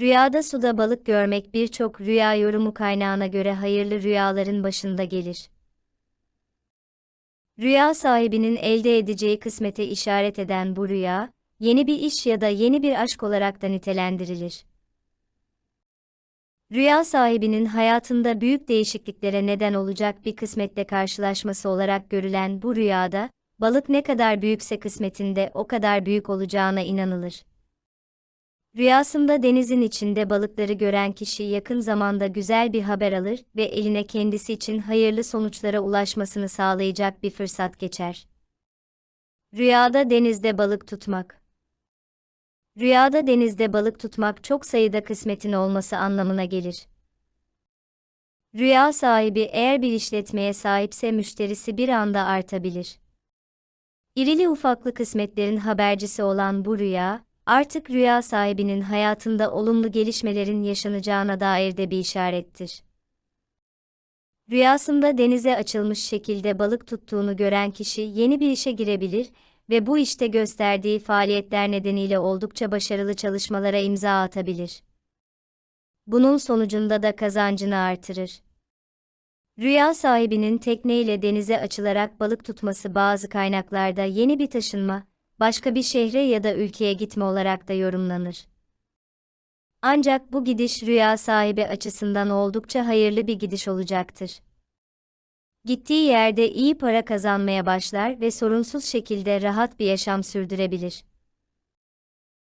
Rüyada suda balık görmek birçok rüya yorumu kaynağına göre hayırlı rüyaların başında gelir. Rüya sahibinin elde edeceği kısmete işaret eden bu rüya, yeni bir iş ya da yeni bir aşk olarak da nitelendirilir. Rüya sahibinin hayatında büyük değişikliklere neden olacak bir kısmetle karşılaşması olarak görülen bu rüyada, balık ne kadar büyükse kısmetinde o kadar büyük olacağına inanılır. Rüyasında denizin içinde balıkları gören kişi yakın zamanda güzel bir haber alır ve eline kendisi için hayırlı sonuçlara ulaşmasını sağlayacak bir fırsat geçer. Rüyada denizde balık tutmak. Rüyada denizde balık tutmak çok sayıda kısmetin olması anlamına gelir. Rüya sahibi eğer bir işletmeye sahipse müşterisi bir anda artabilir. İrili ufaklı kısmetlerin habercisi olan bu rüya, artık rüya sahibinin hayatında olumlu gelişmelerin yaşanacağına dair de bir işarettir. Rüyasında denize açılmış şekilde balık tuttuğunu gören kişi yeni bir işe girebilir ve bu işte gösterdiği faaliyetler nedeniyle oldukça başarılı çalışmalara imza atabilir. Bunun sonucunda da kazancını artırır. Rüya sahibinin tekneyle denize açılarak balık tutması bazı kaynaklarda yeni bir taşınma, başka bir şehre ya da ülkeye gitme olarak da yorumlanır. Ancak bu gidiş rüya sahibi açısından oldukça hayırlı bir gidiş olacaktır. Gittiği yerde iyi para kazanmaya başlar ve sorunsuz şekilde rahat bir yaşam sürdürebilir.